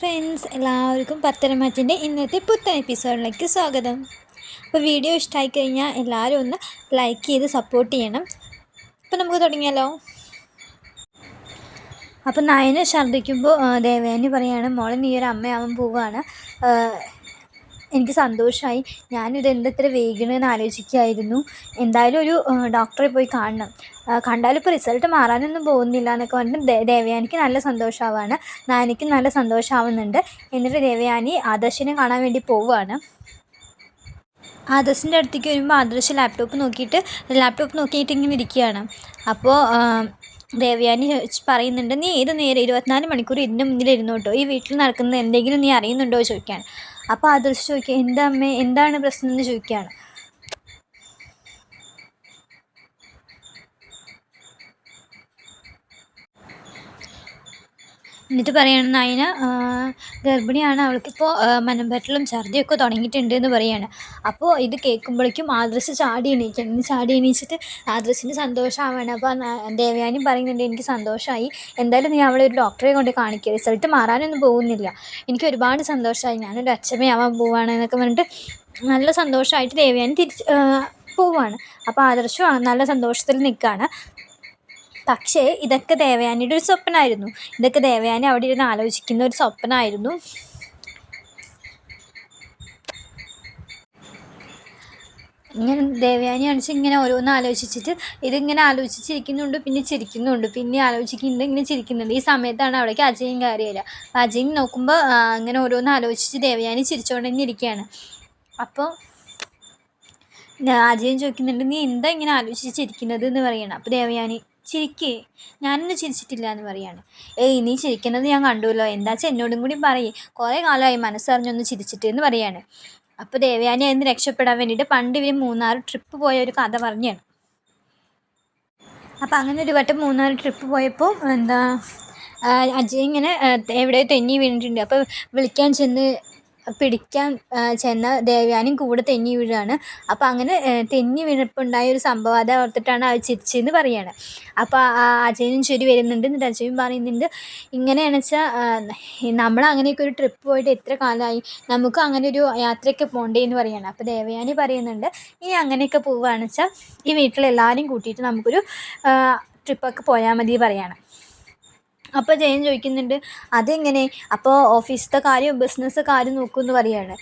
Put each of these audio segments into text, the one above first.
Friends എല്ലാവർക്കും പത്തനംതിട്ടന്റെ ഇന്നത്തെ പുത്തൻ എപ്പിസോഡിലേക്ക് സ്വാഗതം. അപ്പോൾ വീഡിയോ ഇഷ്ടമായി കഴിഞ്ഞാൽ എല്ലാവരും ഒന്ന് ലൈക്ക് ചെയ്ത് സപ്പോർട്ട് ചെയ്യണം. അപ്പോൾ നമുക്ക് തുടങ്ങിയാലോ? അപ്പോൾ നയന ഛർദ്ദിക്കുമ്പോൾ ദേവയാനി പറയാണ് മോളെ നീ ഒരു അമ്മയാവാൻ പോവുകയാണ് എനിക്ക് സന്തോഷമായി ഞാനിത് എന്തത്ര വൈകണമെന്ന് ആലോചിക്കുകയായിരുന്നു. എന്തായാലും ഒരു ഡോക്ടറെ പോയി കാണണം. കണ്ടാലിപ്പോൾ റിസൾട്ട് മാറാനൊന്നും പോകുന്നില്ല എന്നൊക്കെ പറഞ്ഞിട്ട് ദേവയാനിക്ക് നല്ല സന്തോഷമാവാണ് നാനിക്കും നല്ല സന്തോഷമാവുന്നുണ്ട് എന്നിട്ട് ദേവയാനി ആദർശിനെ കാണാൻ വേണ്ടി പോവുകയാണ്. ആദർശിന്റെ അടുത്തേക്ക് വരുമ്പോൾ ആദർശ് ലാപ്ടോപ്പ് നോക്കിയിട്ട് ലാപ്ടോപ്പ് നോക്കിയിട്ട് ഇങ്ങനെ ഇരിക്കുകയാണ്. അപ്പോൾ ദേവയാനി പറയുന്നുണ്ട് നീ ഏത് നേരം ഇരുപത്തിനാല് മണിക്കൂർ ഇതിന്റെ മുന്നിൽ ഇരുന്നോട്ടോ. ഈ വീട്ടിൽ നടക്കുന്ന എന്തെങ്കിലും നീ അറിയുന്നുണ്ടോ? ചോദിക്കുകയാണ്. അപ്പോൾ ആദർശ് ചോദിക്കുക എന്താ അമ്മേ എന്താണ് പ്രശ്നം എന്ന് ചോദിക്കുകയാണ്. എന്നിട്ട് പറയാണ് നയന ഗർഭിണിയാണ്. അവൾക്കിപ്പോൾ മനംപറ്റലും ഛർദിയൊക്കെ തുടങ്ങിയിട്ടുണ്ട് എന്ന് പറയാണ്. അപ്പോൾ ഇത് കേൾക്കുമ്പോഴേക്കും ആദ്രസ് ചാടി എണീക്കണം ഇന്ന് ചാടി എണീച്ചിട്ട് ആദ്രസിന് സന്തോഷമാവാണ് അപ്പോൾ ദേവയാനി പറയുന്നുണ്ട് എനിക്ക് സന്തോഷമായി എന്തായാലും നീ അവളെ ഒരു ഡോക്ടറെ കൊണ്ട് കാണിക്കുക റിസൾട്ട് മാറാനൊന്നും പോകുന്നില്ല. എനിക്ക് ഒരുപാട് സന്തോഷമായി ഞാനൊരു അച്ഛമ്മയാവാൻ പോവാണ് എന്നൊക്കെ പറഞ്ഞിട്ട് നല്ല സന്തോഷമായിട്ട് ദേവയാനി തിരിച്ച് പോവാണ്. അപ്പോൾ ആദർശം നല്ല സന്തോഷത്തിൽ നിൽക്കുകയാണ് പക്ഷേ ഇതൊക്കെ ദേവയാനിയുടെ ഒരു സ്വപ്നമായിരുന്നു ഇതൊക്കെ ദേവയാനി അവിടെ ഇരുന്ന് ആലോചിക്കുന്ന ഒരു സ്വപ്നമായിരുന്നു ഇങ്ങനെ ദേവയാനി കാണിച്ച് ഇങ്ങനെ ഓരോന്ന് ആലോചിച്ചിട്ട് ഇതിങ്ങനെ ആലോചിച്ചിരിക്കുന്നുണ്ട് പിന്നെ ചിരിക്കുന്നുണ്ട് പിന്നെ ആലോചിക്കുന്നുണ്ട് ഇങ്ങനെ ചിരിക്കുന്നുണ്ട്. ഈ സമയത്താണ് അവിടേക്ക് അജയും കാര്യമില്ല അപ്പം അജയും നോക്കുമ്പോൾ അങ്ങനെ ഓരോന്ന് ആലോചിച്ച് ദേവയാനി ചിരിച്ചുകൊണ്ട് ഇരിക്കുകയാണ്. അപ്പോൾ അജയൻ ചോദിക്കുന്നുണ്ട് നീ എന്താ ഇങ്ങനെ ആലോചിച്ചിരിക്കുന്നത് എന്ന് പറയണം. അപ്പോൾ ദേവയാനി ചിരിക്കേ. ഞാനൊന്നും ചിരിച്ചിട്ടില്ല എന്ന് പറയാണ്. ഏയ് നീ ചിരിക്കുന്നത് ഞാൻ കണ്ടുല്ലോ. എന്താ വെച്ചാൽ എന്നോടും കൂടി പറയേ. കുറേ കാലമായി മനസ്സറിഞ്ഞൊന്ന് ചിരിച്ചിട്ട് എന്ന് പറയാണ്. അപ്പോൾ ദേവയാനി അതിന് രക്ഷപ്പെടാൻ വേണ്ടിയിട്ട് പണ്ട് ഇവർ മൂന്നാർ ട്രിപ്പ് പോയ ഒരു കഥ പറഞ്ഞാണ്. അപ്പോൾ അങ്ങനെ ഒരു വട്ടം മൂന്നാർ ട്രിപ്പ് പോയപ്പോൾ എന്താ അജയ് ഇങ്ങനെ എവിടെയോ തെന്നി വീണിട്ടുണ്ട്. അപ്പോൾ വിളിക്കാൻ ചെന്ന് പിടിക്കാൻ ചെന്ന ദേവയാനി കൂടെ തെന്നി വീഴുകയാണ് അപ്പോൾ അങ്ങനെ തെന്നി വീഴപ്പുണ്ടായ ഒരു സംഭവം അത് ഓർത്തിട്ടാണ് അവർ ചിരിച്ചെന്ന് പറയുകയാണ് അപ്പോൾ അജയനും ചുരി വരുന്നുണ്ട് എന്നിട്ട് അജയും പറയുന്നുണ്ട് ഇങ്ങനെയാണെന്ന് വെച്ചാൽ നമ്മൾ അങ്ങനെയൊക്കെ ഒരു ട്രിപ്പ് പോയിട്ട് എത്ര കാലമായി? നമുക്ക് അങ്ങനെ ഒരു യാത്രയൊക്കെ പോകണ്ടേ എന്ന് പറയുകയാണ് അപ്പോൾ ദേവയാനി പറയുന്നുണ്ട് ഇനി അങ്ങനെയൊക്കെ പോവുകയാണെന്ന് വെച്ചാൽ ഈ വീട്ടിലെല്ലാവരെയും കൂട്ടിയിട്ട് നമുക്കൊരു ട്രിപ്പൊക്കെ പോയാൽ മതി പറയാണ്. അപ്പോൾ ജയൻ ചോദിക്കുന്നുണ്ട് അതെങ്ങനെ? അപ്പോൾ ഓഫീസിലത്തെ കാര്യം ബിസിനസ് കാര്യം നോക്കുമെന്ന് പറയാണ്.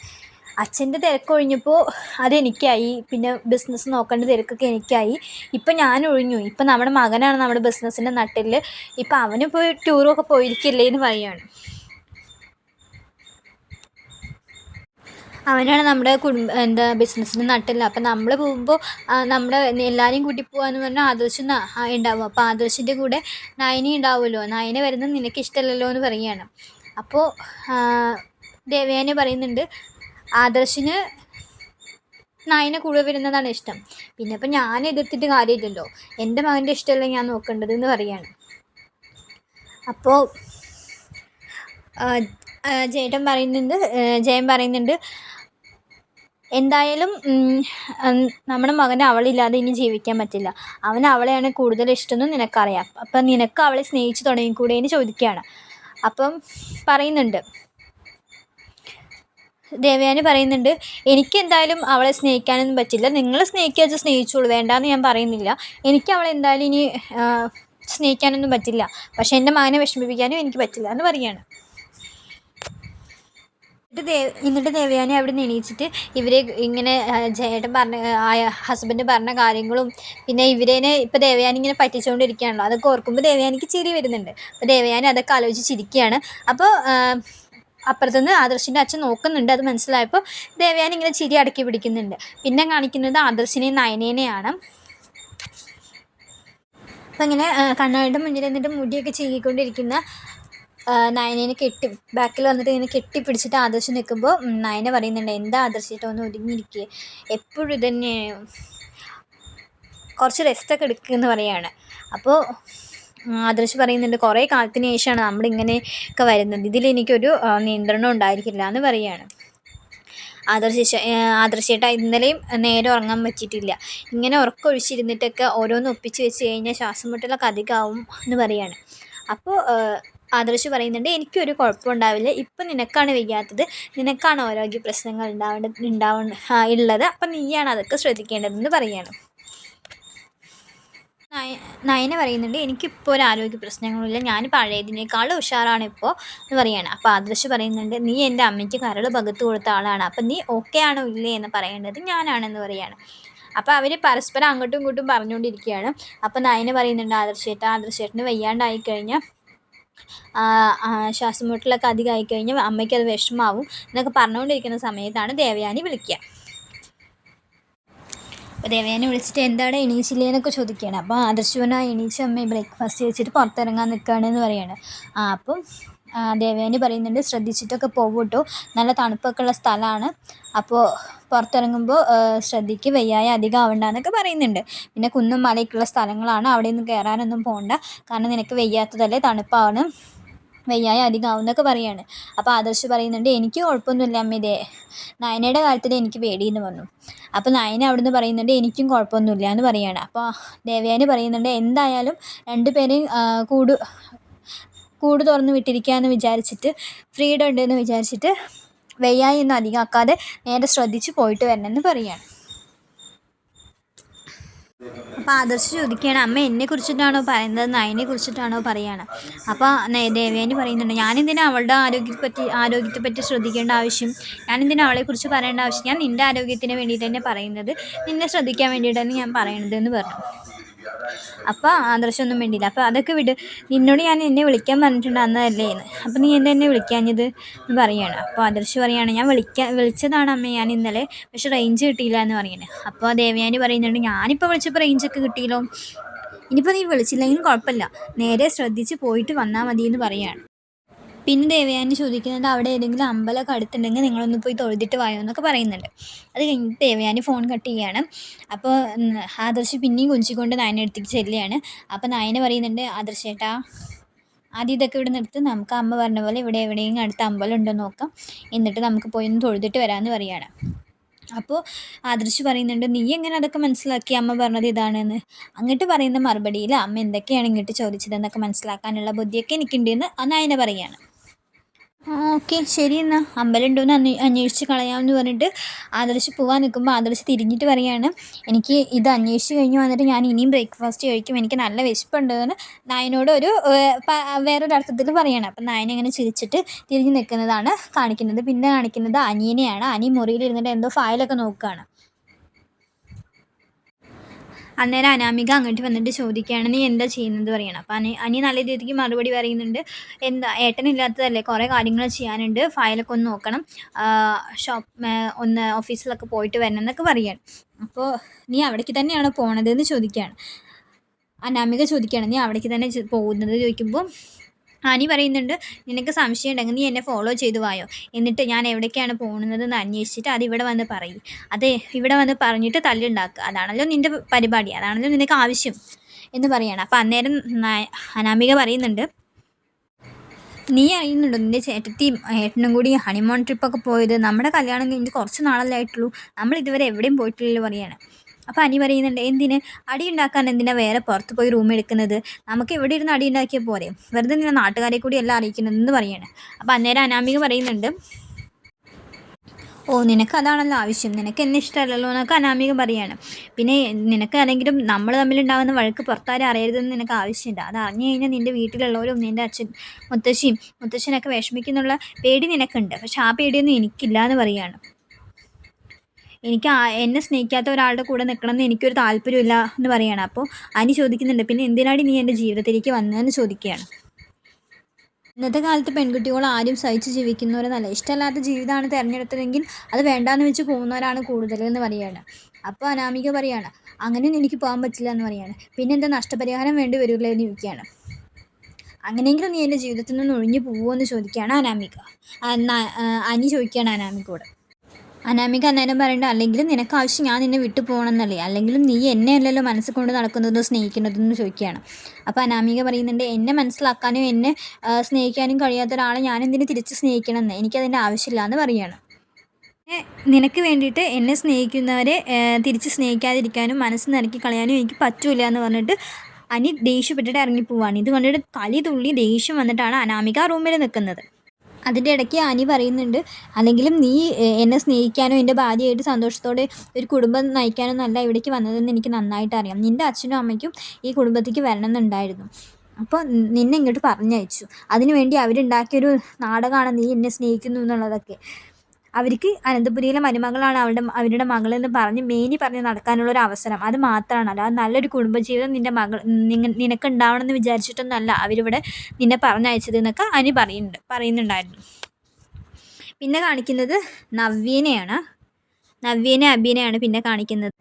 അച്ഛന്റെ തിരക്കൊഴിഞ്ഞപ്പോൾ അതെനിക്കായി പിന്നെ ബിസിനസ് നോക്കേണ്ട തിരക്കൊക്കെ എനിക്കായി. ഇപ്പം ഞാൻ ഒഴിഞ്ഞു. ഇപ്പം നമ്മുടെ മകനാണ് നമ്മുടെ ബിസിനസ്സിന്റെ നട്ടിൽ ഇപ്പം അവന് പോയി ടൂറൊക്കെ പോയിരിക്കില്ലേ എന്ന് പറയാണ്. അവനാണ് നമ്മുടെ കുടുംബ എന്താ ബിസിനസ്സിന് നട്ടില്ല. അപ്പം നമ്മൾ പോകുമ്പോൾ നമ്മുടെ എല്ലാവരെയും കൂട്ടി പോകാന്ന് പറഞ്ഞാൽ ആദർശം ഉണ്ടാവും അപ്പോൾ ആദർശിന്റെ കൂടെ നയനി ഉണ്ടാവുമല്ലോ നയന വരുന്നത് നിനക്ക് ഇഷ്ടമല്ലല്ലോ എന്ന് പറയുകയാണ് അപ്പോൾ ദേവയാനി പറയുന്നുണ്ട് ആദർശിന് നായനെ കൂടെ വരുന്നതാണ് ഇഷ്ടം. പിന്നെ ഇപ്പം ഞാൻ എതിർത്തിട്ട് കാര്യമില്ലല്ലോ. എന്റെ മകന്റെ ഇഷ്ടമല്ല ഞാൻ നോക്കേണ്ടത് എന്ന് പറയാണ്. അപ്പോൾ ജേട്ടൻ പറയുന്നുണ്ട് ജയൻ പറയുന്നുണ്ട് എന്തായാലും നമ്മുടെ മകന് അവളില്ലാതെ ഇനി ജീവിക്കാൻ പറ്റില്ല. അവന് അവളെയാണ് കൂടുതൽ ഇഷ്ടമെന്ന് നിനക്കറിയാം. അപ്പം നിനക്ക് അവളെ സ്നേഹിച്ച് തുടങ്ങിക്കൂടെ എന്ന് ചോദിക്കുകയാണ്. അപ്പം പറയുന്നുണ്ട്. ദേവയാനി പറയുന്നുണ്ട് എനിക്ക് എന്തായാലും അവളെ സ്നേഹിക്കാനൊന്നും പറ്റില്ല. നിങ്ങൾ സ്നേഹിക്കുക വെച്ചാൽ സ്നേഹിച്ചോളൂ. വേണ്ടാന്ന് ഞാൻ പറയുന്നില്ല. എനിക്ക് അവളെ എന്തായാലും ഇനി സ്നേഹിക്കാനൊന്നും പറ്റില്ല. പക്ഷെ എന്റെ മകനെ വിഷമിപ്പിക്കാനും എനിക്ക് പറ്റില്ല എന്ന് പറയാണ് എന്നിട്ട് ദേവ് എന്നിട്ട് ദേവയാനി അവിടെ നിന്ന് എണീച്ചിട്ട് ഇവരെ ഇങ്ങനെ ജയേട്ടൻ പറഞ്ഞ ഹസ്ബൻഡ് പറഞ്ഞ കാര്യങ്ങളും പിന്നെ ഇവരേനെ ഇപ്പോൾ ദേവയാനി ഇങ്ങനെ പറ്റിച്ചുകൊണ്ടിരിക്കുകയാണല്ലോ അതൊക്കെ ഓർക്കുമ്പോൾ ദേവയാനിക്ക് ചിരി വരുന്നുണ്ട്. അപ്പോൾ ദേവയാനി അതൊക്കെ ആലോചിച്ച് ചിരിക്കുകയാണ്. അപ്പോൾ അപ്പുറത്തുനിന്ന് ആദർശിന്റെ അച്ഛൻ നോക്കുന്നുണ്ട്. അത് മനസ്സിലായപ്പോൾ ദേവയാനി ഇങ്ങനെ ചിരി അടക്കി പിടിക്കുന്നുണ്ട്. പിന്നെ കാണിക്കുന്നത് ആദർശിനെയും നയനേനെയാണ്. അപ്പം ഇങ്ങനെ കണ്ണാടിയുടെ മുന്നിൽ എന്നിട്ട് മുടിയൊക്കെ ചീകിക്കൊണ്ടിരിക്കുന്ന നയനേനെ കെട്ടി ബാക്കിൽ വന്നിട്ട് ഇങ്ങനെ കെട്ടിപ്പിടിച്ചിട്ട് ആദർശ് നിൽക്കുമ്പോൾ നയന പറയുന്നുണ്ട് എന്താ ആദർശിട്ട് ഒന്ന് ഒതുങ്ങിയിരിക്കുക എപ്പോഴും ഇതന്നെ കുറച്ച് റെസ്റ്റൊക്കെ എടുക്കുമെന്ന് പറയാണ്. അപ്പോൾ ആദർശ് പറയുന്നുണ്ട് കുറേ കാലത്തിന് ശേഷമാണ് നമ്മളിങ്ങനെയൊക്കെ വരുന്നത്. ഇതിലെനിക്കൊരു നിയന്ത്രണം ഉണ്ടായിരിക്കില്ല എന്ന് പറയാണ്. ആദർശ ആദർശേട്ട ഇന്നലെയും നേരെ ഉറങ്ങാൻ പറ്റിയിട്ടില്ല. ഇങ്ങനെ ഉറക്കൊഴിച്ചിരുന്നിട്ടൊക്കെ ഓരോന്ന് ഒപ്പിച്ച് വെച്ച് കഴിഞ്ഞാൽ ശ്വാസം മുട്ടലൊക്കെ അധികമാവും എന്ന് പറയാണ്. അപ്പോൾ ആദർശ് പറയുന്നുണ്ട് എനിക്കൊരു കുഴപ്പമുണ്ടാവില്ല. ഇപ്പം നിനക്കാണ് വയ്യാത്തത്. നിനക്കാണ് ആരോഗ്യ പ്രശ്നങ്ങൾ ഉണ്ടാവേണ്ട ഉണ്ടാവ ഉള്ളത് അപ്പം നീയാണ് അതൊക്കെ ശ്രദ്ധിക്കേണ്ടതെന്ന് പറയുകയാണ് നയ നയന പറയുന്നുണ്ട് എനിക്കിപ്പോൾ ഒരു ആരോഗ്യ പ്രശ്നങ്ങളില്ല ഞാൻ പഴയതിനേക്കാളും ഉഷാറാണ് ഇപ്പോൾ എന്ന് പറയുകയാണ് അപ്പോൾ ആദർശ് പറയുന്നുണ്ട് നീ എന്റെ അമ്മയ്ക്ക് കരൾ പകുത്ത് കൊടുത്ത ആളാണ്. അപ്പം നീ ഓക്കെ ആണോ ഇല്ലേ എന്ന് പറയേണ്ടത് ഞാനാണെന്ന് പറയുകയാണ് അപ്പോൾ അവർ പരസ്പരം അങ്ങോട്ടും ഇങ്ങോട്ടും പറഞ്ഞുകൊണ്ടിരിക്കുകയാണ്. അപ്പോൾ നയന പറയുന്നുണ്ട് ആദർശേട്ട ആദർശേട്ടന് വയ്യാണ്ടായി കഴിഞ്ഞാൽ ശ്വാസം മുട്ടലൊക്കെ അധികം ആയിക്കഴിഞ്ഞാൽ അമ്മയ്ക്ക് അത് വിഷമാവും. എന്നൊക്കെ പറഞ്ഞുകൊണ്ടിരിക്കുന്ന സമയത്താണ് ദേവയാനി വിളിക്കുക. അപ്പോൾ ദേവയാനി വിളിച്ചിട്ട് എന്താണ് എണീച്ചില്ലേ എന്നൊക്കെ ചോദിക്കുകയാണ് അപ്പോൾ ആദർശവന എണീച്ച് അമ്മ ബ്രേക്ക്ഫാസ്റ്റ് കഴിച്ചിട്ട് പുറത്തിറങ്ങാൻ നിൽക്കുകയാണെന്ന് പറയുകയാണ് ആ അപ്പം ദേവയാനി പറയുന്നുണ്ട് ശ്രദ്ധിച്ചിട്ടൊക്കെ പോകും നല്ല തണുപ്പൊക്കെ ഉള്ള സ്ഥലമാണ് അപ്പോൾ പുറത്തിറങ്ങുമ്പോൾ ശ്രദ്ധിക്ക്. വയ്യായ അധികം ആവണ്ട എന്നൊക്കെ പറയുന്നുണ്ട്. പിന്നെ കുന്നും മലയൊക്കെയുള്ള സ്ഥലങ്ങളാണ്. അവിടെ ഒന്നും കയറാനൊന്നും പോകണ്ട കാരണം നിനക്ക് വയ്യാത്തതല്ലേ തണുപ്പാണ്. വയ്യായ അധികമാവും എന്നൊക്കെ പറയാണ്. അപ്പോൾ ആദർശ് പറയുന്നുണ്ട് എനിക്ക് കുഴപ്പമൊന്നുമില്ല അമ്മ. ഇതേ നയനയുടെ കാര്യത്തിൽ എനിക്ക് പേടിയെന്ന് പറഞ്ഞു. അപ്പോൾ നയന അവിടുന്ന് പറയുന്നുണ്ട് എനിക്കും കുഴപ്പമൊന്നുമില്ല എന്ന് പറയുകയാണ് അപ്പോൾ ദേവയാനി പറയുന്നുണ്ട് എന്തായാലും രണ്ടുപേരെയും കൂട് കൂട് തുറന്ന് വിട്ടിരിക്കുകയെന്ന് വിചാരിച്ചിട്ട് ഫ്രീഡം ഉണ്ടെന്ന് വിചാരിച്ചിട്ട് വയ്യായി ഒന്നും അധികമാക്കാതെ നേരെ ശ്രദ്ധിച്ച് പോയിട്ട് വരണമെന്ന് പറയുകയാണ് അപ്പോൾ ആദർശ് ചോദിക്കുകയാണ് അമ്മ എന്നെ കുറിച്ചിട്ടാണോ പറയുന്നത്? നയനെ കുറിച്ചിട്ടാണോ പറയുകയാണ് അപ്പോൾ ദേവേനി പറയുന്നുണ്ട് ഞാനെന്തിനാ അവളുടെ ആരോഗ്യത്തെ പറ്റി ആരോഗ്യത്തെ പറ്റി ശ്രദ്ധിക്കേണ്ട ആവശ്യം? ഞാനെന്തിനാ അവളെക്കുറിച്ച് പറയേണ്ട ആവശ്യം? ഞാൻ നിന്റെ ആരോഗ്യത്തിന് വേണ്ടിയിട്ട് തന്നെ പറയുന്നത്. നിന്നെ ശ്രദ്ധിക്കാൻ വേണ്ടിയിട്ടാണ് ഞാൻ പറയണത് എന്ന് പറഞ്ഞു. അപ്പോൾ ആദർശമൊന്നും വേണ്ടിയില്ല അപ്പോൾ അതൊക്കെ വിട്. നിന്നോട് ഞാൻ എന്നെ വിളിക്കാൻ പറഞ്ഞിട്ടുണ്ട് അന്നതല്ലേ എന്ന്. അപ്പോൾ നീ എന്നെ എന്നെ വിളിക്കാഞ്ഞത് എന്ന് പറയുകയാണ് അപ്പോൾ ആദർശ് പറയുകയാണ് ഞാൻ വിളിക്കാൻ വിളിച്ചതാണ് അമ്മ. ഞാൻ ഇന്നലെ പക്ഷെ റേഞ്ച് കിട്ടിയില്ല എന്ന് പറയുന്നത് അപ്പോൾ ദേവയാനി പറയുന്നുണ്ട് ഞാനിപ്പോൾ വിളിച്ചപ്പോൾ റേഞ്ചൊക്കെ കിട്ടിയല്ലോ. ഇനിയിപ്പോൾ നീ വിളിച്ചില്ലെങ്കിലും കുഴപ്പമില്ല. നേരെ ശ്രദ്ധിച്ച് പോയിട്ട് വന്നാൽ മതി എന്ന് പറയുകയാണ് പിന്നെ ദേവയാനി ചോദിക്കുന്നത് അവിടെ ഏതെങ്കിലും അമ്പലമൊക്കെ അടുത്തുണ്ടെങ്കിൽ നിങ്ങളൊന്ന് പോയി തൊഴുതിട്ട് വായോ എന്നൊക്കെ പറയുന്നുണ്ട്. അത് കഴിഞ്ഞിട്ട് ദേവയാനി ഫോൺ കട്ട് ചെയ്യുകയാണ് അപ്പോൾ ആദർശ് പിന്നെയും കുഞ്ചിക്കൊണ്ട് നായനെ എടുത്തിട്ട് ചെല്ലുകയാണ്. അപ്പോൾ നായനെ പറയുന്നുണ്ട് ആദർശ് ചേട്ടാ ആദ്യം ഇതൊക്കെ ഇവിടെ നിർത്ത്. നമുക്ക് അമ്മ പറഞ്ഞ പോലെ ഇവിടെ എവിടെയെങ്കിലും അടുത്ത അമ്പലം ഉണ്ടോ നോക്കാം. എന്നിട്ട് നമുക്ക് പോയി ഒന്ന് തൊഴുതിട്ട് വരാമെന്ന് പറയുകയാണ്. അപ്പോൾ ആദർശ് പറയുന്നുണ്ട് നീ എങ്ങനെ അതൊക്കെ മനസ്സിലാക്കി? അമ്മ പറഞ്ഞത് ഇതാണെന്ന്. അങ്ങോട്ട് പറയുന്ന മറുപടിയിൽ അമ്മ എന്തൊക്കെയാണ് ഇങ്ങോട്ട് ചോദിച്ചതെന്നൊക്കെ മനസ്സിലാക്കാനുള്ള ബുദ്ധിയൊക്കെ എനിക്കുണ്ടെന്ന് നായനെ പറയുകയാണ്. ഓക്കെ ശരി എന്നാൽ അമ്പലം ഉണ്ടോ എന്ന് അന്വേഷിച്ച് കളയാമെന്ന് പറഞ്ഞിട്ട് ആദർശ് പോവാൻ നിൽക്കുമ്പോൾ ആദർശ് തിരിഞ്ഞിട്ട് പറയുകയാണ് എനിക്ക് ഇത് അന്വേഷിച്ച് കഴിഞ്ഞ് വന്നിട്ട് ഞാൻ ഇനിയും ബ്രേക്ക്ഫാസ്റ്റ് കഴിക്കും. എനിക്ക് നല്ല വിശപ്പുണ്ട് എന്ന് നായനോട് ഒരു വേറൊരു അർത്ഥത്തിൽ പറയുകയാണ് അപ്പം നായന ഇങ്ങനെ ചിരിച്ചിട്ട് തിരിഞ്ഞ് നിൽക്കുന്നതാണ് കാണിക്കുന്നത്. പിന്നെ കാണിക്കുന്നത് അനിയനെയാണ് അനി മുറിയിലിരുന്നിട്ട് എന്തോ ഫയലൊക്കെ നോക്കുകയാണ്. അന്നേരം അനാമിക അങ്ങോട്ട് വന്നിട്ട് ചോദിക്കുകയാണ് നീ എന്താ ചെയ്യുന്നത് പറയണം. അപ്പം അനി അനി നല്ല രീതിക്ക് മറുപടി പറയുന്നുണ്ട് എന്താ ഏട്ടനില്ലാത്തതല്ലേ? കുറേ കാര്യങ്ങൾ ചെയ്യാനുണ്ട് ഫയലൊക്കെ ഒന്ന് നോക്കണം ഷോപ്പ് ഒന്ന് ഓഫീസിലൊക്കെ പോയിട്ട് വരണം എന്നൊക്കെ പറയാണ്. അപ്പോൾ നീ അവിടേക്ക് തന്നെയാണ് പോണത് എന്ന് ചോദിക്കുകയാണ്. അനാമിക ചോദിക്കുകയാണ് നീ അവിടേക്ക് തന്നെ പോകുന്നത്? ചോദിക്കുമ്പോൾ ആനി പറയുന്നുണ്ട് നിനക്ക് സംശയം ഉണ്ടെങ്കിൽ നീ എന്നെ ഫോളോ ചെയ്തു വായോ? എന്നിട്ട് ഞാൻ എവിടേക്കാണ് പോകുന്നതെന്ന് അന്വേഷിച്ചിട്ട് അത് ഇവിടെ വന്ന് പറയും. അതെ ഇവിടെ വന്ന് പറഞ്ഞിട്ട് തല്ലുണ്ടാക്കുക അതാണല്ലോ നിന്റെ പരിപാടി. അതാണല്ലോ നിനക്ക് ആവശ്യം. എന്ന് പറയാണ്. അപ്പോൾ അന്നേരം അനാമിക പറയുന്നുണ്ട് നീ അറിയുന്നുണ്ടോ നിന്റെ ചേട്ടത്തിയും ഏട്ടനും കൂടി ഹണിമോൺ ട്രിപ്പൊക്കെ പോയത്? നമ്മുടെ കല്യാണം കഴിഞ്ഞിട്ട് കുറച്ച് നാളല്ലേ ആയിട്ടുള്ളൂ. നമ്മൾ ഇതുവരെ എവിടെയും പോയിട്ടില്ലല്ലോ പറയാണ്. അപ്പോൾ അനി പറയുന്നുണ്ട് എന്തിന്? അടി ഉണ്ടാക്കാൻ എന്തിനാണ് വേറെ പുറത്ത് പോയി റൂം എടുക്കുന്നത്? നമുക്ക് ഇവിടെ ഇരുന്ന് അടി ഉണ്ടാക്കിയാൽ പോരെ? വെറുതെ നിന്നെ നാട്ടുകാരെ കൂടി എല്ലാം അറിയിക്കുന്നതെന്ന് പറയാണ്. അപ്പോൾ അന്നേരം അനാമിക പറയുന്നുണ്ട് ഓ നിനക്ക് അതാണല്ലോ ആവശ്യം. നിനക്ക് എന്നെ ഇഷ്ടമല്ലല്ലോ എന്നൊക്കെ അനാമിക പറയാണ്. പിന്നെ നിനക്ക് ആരെങ്കിലും നമ്മൾ തമ്മിലുണ്ടാകുന്ന വഴക്ക് പുറത്താരെ അറിയരുതെന്ന് നിനക്ക് ആവശ്യമില്ല അത് അറിഞ്ഞു കഴിഞ്ഞാൽ നിന്റെ വീട്ടിലുള്ളവരും നിന്റെ അച്ഛൻ മുത്തശ്ശിയും മുത്തശ്ശനൊക്കെ വിഷമിക്കുന്നുള്ള പേടി നിനക്കുണ്ട്. പക്ഷെ ആ പേടിയൊന്നും എനിക്കില്ല എന്ന് പറയുകയാണ് എനിക്ക് എന്നെ സ്നേഹിക്കാത്ത ഒരാളുടെ കൂടെ നിൽക്കണം എന്ന് എനിക്കൊരു താല്പര്യമില്ല എന്ന് പറയുകയാണ് അപ്പോൾ അനി ചോദിക്കുന്നുണ്ട് പിന്നെ എന്തിനാടി നീ എന്റെ ജീവിതത്തിലേക്ക് വന്നതെന്ന് ചോദിക്കുകയാണ്. ഇന്നത്തെ കാലത്ത് പെൺകുട്ടികൾ ആരും സഹിച്ച് ജീവിക്കുന്നവരെന്നല്ല ഇഷ്ടമല്ലാത്ത ജീവിതമാണ് തിരഞ്ഞെടുത്തതെങ്കിൽ അത് വേണ്ടാന്ന് വെച്ച് പോകുന്നവരാണ് കൂടുതൽ എന്ന് പറയുകയാണ് അപ്പോൾ അനാമിക പറയാണ് അങ്ങനെ എനിക്ക് പോകാൻ പറ്റില്ല എന്ന് പറയാണ്. പിന്നെ എന്താ നഷ്ടപരിഹാരം വേണ്ടി വരില്ല എന്ന് ചോദിക്കുകയാണ്. അങ്ങനെയെങ്കിലും നീ എന്റെ ജീവിതത്തിൽ നിന്ന് ഒഴിഞ്ഞു പോകുമോ എന്ന് ചോദിക്കുകയാണ് അനാമിക. അനി ചോദിക്കുകയാണ് അനാമികയോട്. അനാമിക അന്നേരം പറയണ്ട അല്ലെങ്കിലും നിനക്ക് ആവശ്യം ഞാൻ നിന്നെ വിട്ടു പോകണമെന്നല്ലേ? അല്ലെങ്കിലും നീ എന്നെ അല്ലല്ലോ മനസ്സിൽ കൊണ്ട് നടക്കുന്നതോ സ്നേഹിക്കുന്നതെന്ന് ചോദിക്കുകയാണ്. അപ്പോൾ അനാമിക പറയുന്നുണ്ട് എന്നെ മനസ്സിലാക്കാനും എന്നെ സ്നേഹിക്കാനും കഴിയാത്ത ഒരാളെ ഞാൻ എന്തിനു തിരിച്ച് സ്നേഹിക്കണമെന്ന്? എനിക്കതിന്റെ ആവശ്യമില്ല എന്ന് പറയുകയാണ്. നിനക്ക് വേണ്ടിയിട്ട് എന്നെ സ്നേഹിക്കുന്നവരെ തിരിച്ച് സ്നേഹിക്കാതിരിക്കാനും മനസ്സ് നിറക്കി കളയാനും എനിക്ക് പറ്റൂല എന്ന് പറഞ്ഞിട്ട് അനി ദേഷ്യപ്പെട്ടിട്ട് ഇറങ്ങിപ്പോവാണ്. ഇത് കണ്ടിട്ട് കലി തുള്ളി ദേഷ്യം വന്നിട്ടാണ് അനാമിക റൂമിൽ നിൽക്കുന്നത്. അതിന്റെ ഇടയ്ക്ക് അനി പറയുന്നുണ്ട്. അല്ലെങ്കിലും നീ എന്നെ സ്നേഹിക്കാനോ എന്റെ ഭാര്യയായിട്ട് സന്തോഷത്തോടെ ഒരു കുടുംബം നയിക്കാനോ നല്ല ഇവിടേക്ക് വന്നതെന്ന് എനിക്ക് നന്നായിട്ട് അറിയാം. നിന്റെ അച്ഛനും അമ്മയ്ക്കും ഈ കുടുംബത്തേക്ക് വരണം എന്നുണ്ടായിരുന്നു അപ്പോൾ നിന്നെ ഇങ്ങോട്ട് പറഞ്ഞയച്ചു. അതിനുവേണ്ടി അവരുണ്ടാക്കിയൊരു നാടകമാണ് നീ എന്നെ സ്നേഹിക്കുന്നു എന്നുള്ളതൊക്കെ. അവർക്ക് അനന്തപുരിയിലെ മരുമകളാണ് അവളുടെ അവരുടെ മകളെന്ന് പറഞ്ഞ് മേനി പറഞ്ഞ് നടക്കാനുള്ള ഒരു അവസരം. അത് മാത്രമാണ്. അല്ലാതെ നല്ലൊരു കുടുംബജീവിതം നിന്റെ മകൾ നിനക്ക് ഉണ്ടാവണമെന്ന് വിചാരിച്ചിട്ടൊന്നല്ല അവരിവിടെ നിന്നെ പറഞ്ഞയച്ചത് എന്നൊക്കെ അനി പറയുന്നുണ്ട് പറയുന്നുണ്ടായിരുന്നു. പിന്നെ കാണിക്കുന്നത് നവ്യനെയാണ്. നവ്യനെ അബിനെയാണ് പിന്നെ കാണിക്കുന്നത്.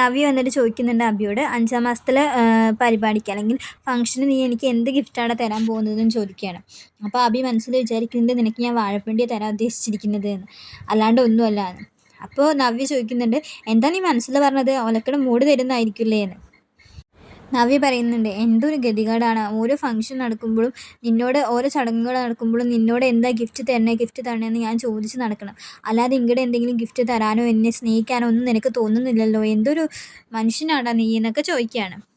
നവ്യ വന്നിട്ട് ചോദിക്കുന്നുണ്ട് അബിയോട് അഞ്ചാം മാസത്തിലെ പരിപാടിക്ക് അല്ലെങ്കിൽ ഫംഗ്ഷന് നീ എനിക്ക് എന്ത് ഗിഫ്റ്റാണ് തരാൻ പോകുന്നതെന്ന് ചോദിക്കുകയാണ്. അപ്പോൾ അബി മനസ്സിൽ വിചാരിക്കുന്നുണ്ട് നിനക്ക് ഞാൻ വാഴപ്പിണ്ടി തരാൻ ഉദ്ദേശിച്ചിരിക്കുന്നത് എന്ന്. അല്ലാണ്ട് ഒന്നുമല്ല അപ്പോൾ നവ്യ ചോദിക്കുന്നുണ്ട് എന്താ നീ മനസ്സിൽ പറഞ്ഞത്? ഒലക്കട മൂട് തരുന്നതായിരിക്കില്ലേ എന്ന്. നവ്യ പറയുന്നുണ്ട് എന്തൊരു ഗതികേടാണ്. ഓരോ ഫംഗ്ഷൻ നടക്കുമ്പോഴും നിന്നോട് ഓരോ ചടങ്ങുകൾ നടക്കുമ്പോഴും നിന്നോട് എന്താ ഗിഫ്റ്റ് തരണേ ഗിഫ്റ്റ് തരണേ എന്ന് ഞാൻ ചോദിച്ച് നടക്കണം. അല്ലാതെ ഇങ്ങടെ എന്തെങ്കിലും ഗിഫ്റ്റ് തരാനോ എന്നെ സ്നേഹിക്കാനോ ഒന്നും നിനക്ക് തോന്നുന്നില്ലല്ലോ. എന്തൊരു മനുഷ്യനാടാ നീ എന്നൊക്കെ ചോദിക്കുകയാണ്.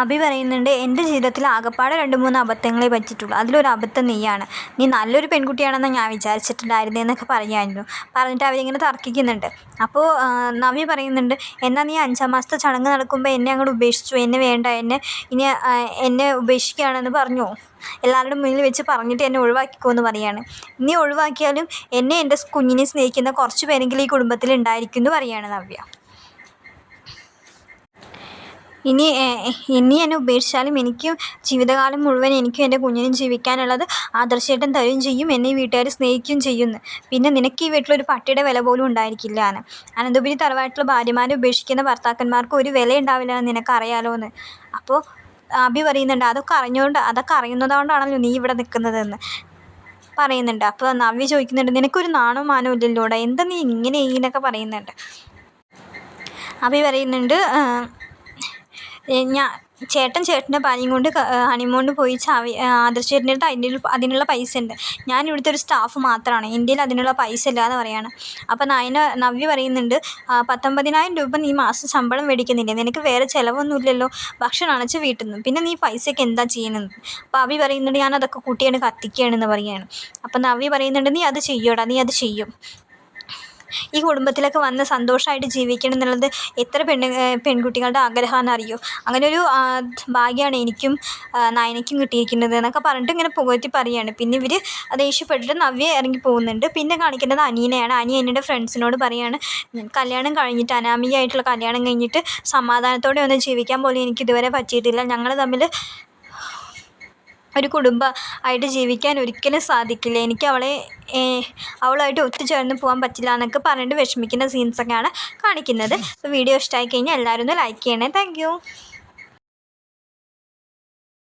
അഭി പറയുന്നുണ്ട് എന്റെ ജീവിതത്തിൽ ആകപ്പാടെ രണ്ട് മൂന്ന് അബദ്ധങ്ങളെ പറ്റിയിട്ടുള്ളൂ. അതിലൊരു അബദ്ധം നീയാണ്. നീ നല്ലൊരു പെൺകുട്ടിയാണെന്ന് ഞാൻ വിചാരിച്ചിട്ടുണ്ടായിരുന്നു എന്നൊക്കെ പറയുമായിരുന്നു പറഞ്ഞിട്ട് അവരിങ്ങനെ തർക്കിക്കുന്നുണ്ട്. അപ്പോൾ നവി നവ്യ പറയുന്നുണ്ട് എന്നാൽ നീ അഞ്ചാം മാസത്തെ ചടങ്ങ് നടക്കുമ്പോൾ എന്നെ അങ്ങോട്ട് ഉപേക്ഷിച്ചു. എന്നെ വേണ്ട. എന്നെ ഇനി എന്നെ ഉപേക്ഷിക്കുകയാണെന്ന് പറഞ്ഞു? എല്ലാവരുടെ മുന്നിൽ വെച്ച് പറഞ്ഞിട്ട് എന്നെ ഒഴിവാക്കിക്കോന്ന് പറയാണ്. നീ ഒഴിവാക്കിയാലും എന്നെ എന്റെ കുഞ്ഞിനെ സ്നേഹിക്കുന്ന കുറച്ച് പേരെങ്കിലും ഈ കുടുംബത്തിൽ ഉണ്ടായിരിക്കും എന്ന് പറയാണ് നവ്യ. ഇനി ഇനി എന്നെ ഉപേക്ഷിച്ചാലും എനിക്കും ജീവിതകാലം മുഴുവൻ എനിക്കും എന്റെ കുഞ്ഞിനും ജീവിക്കാനുള്ളത് ആദർശേട്ടൻ തരുകയും ചെയ്യും എന്നെ വീട്ടുകാർ സ്നേഹിക്കുകയും ചെയ്യുമെന്ന് പിന്നെ നിനക്ക് ഈ വീട്ടിലൊരു പട്ടിയുടെ വില പോലും ഉണ്ടായിരിക്കില്ല എന്ന് അനന്തപുരി തറവായിട്ടുള്ള ഭാര്യമാരെ ഉപേക്ഷിക്കുന്ന ഭർത്താക്കന്മാർക്ക് ഒരു വില ഉണ്ടാവില്ല എന്ന് നിനക്കറിയാലോ എന്ന് അപ്പോൾ അഭി പറയുന്നുണ്ട് അതൊക്കെ അറിഞ്ഞുകൊണ്ട് അതൊക്കെ അറിയുന്നതുകൊണ്ടാണല്ലോ നീ ഇവിടെ നിൽക്കുന്നതെന്ന് പറയുന്നുണ്ട്. അപ്പോൾ നവ്യ ചോദിക്കുന്നുണ്ട് നിനക്കൊരു നാണോ മാനോ ഇല്ലല്ലോടാ? എന്താ നീ ഇങ്ങനെ എന്നൊക്കെ പറയുന്നുണ്ട്? അഭി പറയുന്നുണ്ട് ഞാൻ ചേട്ടൻ ചേട്ടന്റെ ഭാര്യയും കൊണ്ട് ഹണിമൂണിന് പോയി ചാവി ആദർശേട്ടന്റെ അടുത്ത് അതിന്റെ അതിനുള്ള പൈസ ഉണ്ട്. ഞാൻ ഇവിടുത്തെ ഒരു സ്റ്റാഫ് മാത്രമാണ് ഇന്ത്യയിൽ അതിനുള്ള പൈസ ഇല്ല എന്ന് പറയാണ്. അപ്പോൾ നയന നവ്യ പറയുന്നുണ്ട് "ആ, പത്തൊമ്പതിനായിരം രൂപ നീ മാസം ശമ്പളം മേടിക്കുന്നില്ലേ? നിനക്ക് വേറെ ചിലവൊന്നുമില്ലല്ലോ. ഭക്ഷണം അണച്ച് വീട്ടിൽ നിന്ന്. പിന്നെ നീ പൈസയ്ക്ക് എന്താ ചെയ്യുന്നത്? അപ്പോൾ അവി പറയുന്നുണ്ട് ഞാൻ അതൊക്കെ കൂട്ടിയാണ് കത്തിക്കുകയാണെന്ന് പറയുകയാണ് അപ്പോൾ നവ്യ പറയുന്നുണ്ട് നീ അത് ചെയ്യോടാ നീ അത് ചെയ്യും. ഈ കുടുംബത്തിലൊക്കെ വന്ന് സന്തോഷമായിട്ട് ജീവിക്കണം എന്നുള്ളത് എത്ര പെണ്ണ് പെൺകുട്ടികളുടെ ആഗ്രഹമാണെന്ന് അറിയോ അങ്ങനെ ഒരു ഭാഗ്യമാണ് എനിക്കും നായനയ്ക്കും കിട്ടിയിരിക്കുന്നത് എന്നൊക്കെ പറഞ്ഞിട്ട് ഇങ്ങനെ പുകഴ്ത്തി പറയുകയാണ് പിന്നെ ഇവർ ദേഷ്യപ്പെട്ടിട്ട് നവ്യ ഇറങ്ങി പോകുന്നുണ്ട്. പിന്നെ കാണിക്കേണ്ടത് അനീനയാണ്. അനി എന്റെ ഫ്രണ്ട്സിനോട് പറയുകയാണ് കല്യാണം കഴിഞ്ഞിട്ട് അനാമികയായിട്ടുള്ള കല്യാണം കഴിഞ്ഞിട്ട് സമാധാനത്തോടെ ഒന്ന് ജീവിക്കാൻ പോലും എനിക്ക് ഇതുവരെ പറ്റിയിട്ടില്ല. ഞങ്ങൾ തമ്മിൽ ഒരു കുടുംബ ആയിട്ട് ജീവിക്കാൻ ഒരിക്കലും സാധിക്കില്ല. എനിക്ക് അവളെ അവളായിട്ട് ഒത്തുചേർന്ന് പോകാൻ പറ്റില്ല എന്നൊക്കെ പറഞ്ഞിട്ട് വിഷമിക്കുന്ന സീൻസൊക്കെയാണ് കാണിക്കുന്നത്. വീഡിയോ ഇഷ്ടമായി കഴിഞ്ഞാൽ എല്ലാവരും ഒന്ന് ലൈക്ക് ചെയ്യണേ. താങ്ക്